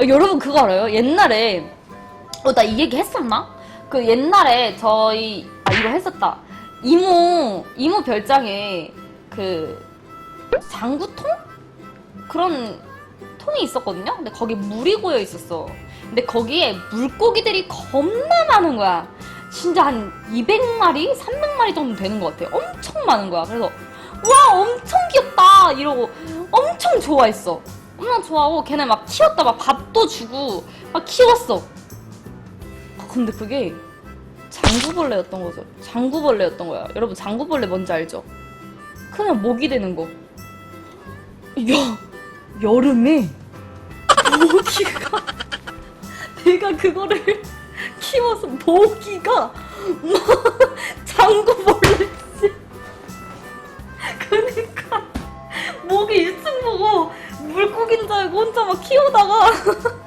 어, 여러분 그거 알아요? 옛날에 어 나 이 얘기 했었나? 그 옛날에 저희 아 이거 했었다. 이모 이모 별장에 그 장구통 그런 통이 있었거든요. 근데 거기 물이 고여 있었어. 근데 거기에 물고기들이 겁나 많은 거야. 진짜 한 200마리, 300마리 정도 되는 것 같아. 엄청 많은 거야. 그래서 와 엄청 귀엽다 이러고 엄청 좋아했어. 엄청 좋아하고 걔네 막 키웠다 막 밥도 주고 막 키웠어. 아, 근데 그게 장구벌레였던 거죠. 장구벌레였던 거야. 여러분 장구벌레 뭔지 알죠? 그냥 목이 되는 거. 야 여름에 모기가 내가 그거를 키워서 모기가 막 장구벌레 알고 혼자 막 키우다가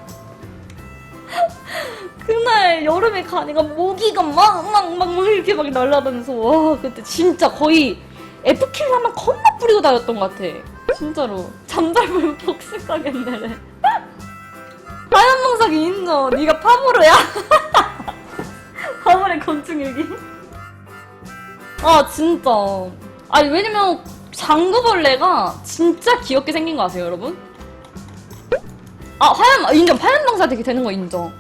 그날 여름에 가니까 모기가 막막막막 이렇게 막 날아다녀서 와 그때 진짜 거의 F킬러만 겁나 뿌리고 다녔던 것 같아. 진짜로. 복식하겠네 하얀 멍석이 인정. 네가 파브로야. 파브로의 건축일기. 아 진짜. 아니 왜냐면 장구벌레가 진짜 귀엽게 생긴 거 아세요 여러분? 아 하얀 아, 인정 하얀 망사 되게 되는 거 인정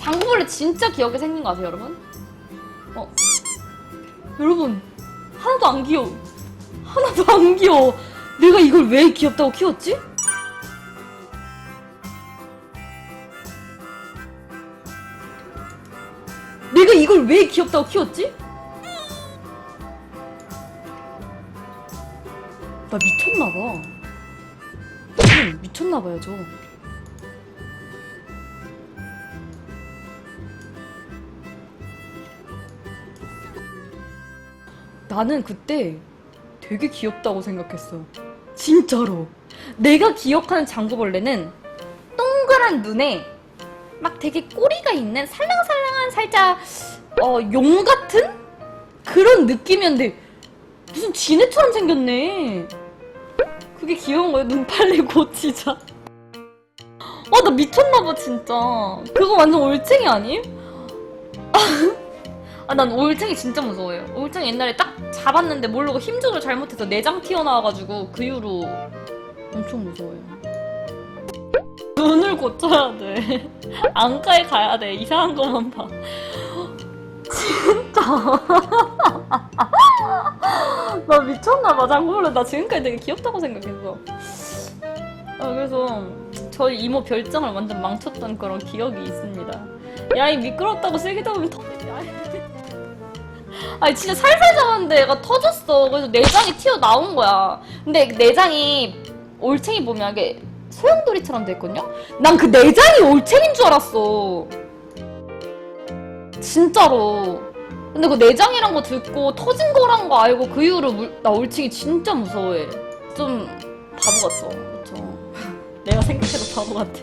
장구벌레 진짜 귀엽게 생긴 거 아세요 여러분? 어 여러분 하나도 안 귀여워 하나도 안 귀여워 내가 이걸 왜 귀엽다고 키웠지? 내가 이걸 왜 귀엽다고 키웠지? 나 미쳤나봐. 응, 미쳤나봐요, 저. 나는 그때 되게 귀엽다고 생각했어. 진짜로. 내가 기억하는 장구벌레는 동그란 눈에 막 되게 꼬리가 있는 살랑살랑한 살짝 어, 용 같은 그런 느낌이었는데 무슨 지네처럼 생겼네. 그게 귀여운 거야. 눈 빨리 고치자. 아, 나 미쳤나봐, 진짜. 그거 완전 올챙이 아님? 아, 난 올챙이 진짜 무서워요. 올챙이 옛날에 딱 잡았는데 모르고 힘조절 잘못해서 내장 튀어나와가지고 그 이후로 엄청 무서워요. 눈을 고쳐야 돼. 안과에 가야 돼. 이상한 것만 봐. 진짜. 나 미쳤나봐. 장구벌레 나 지금까지 되게 귀엽다고 생각했어. 아, 그래서 저희 이모 별장을 완전 망쳤던 그런 기억이 있습니다. 야, 이 미끄럽다고 세게 잡으면 터지지. 아니, 진짜 살살 잡았는데 얘가 터졌어. 그래서 내장이 튀어나온 거야. 근데 그 내장이 올챙이 보면 이게 소용돌이처럼 됐거든요? 난 그 내장이 올챙인 줄 알았어. 진짜로. 근데 그 내장이란 거 듣고 터진 거란 거 알고 그 이후로 물- 나 올챙이 진짜 무서워해. 좀 바보 같죠? 그쵸? 내가 생각해도 바보 같아.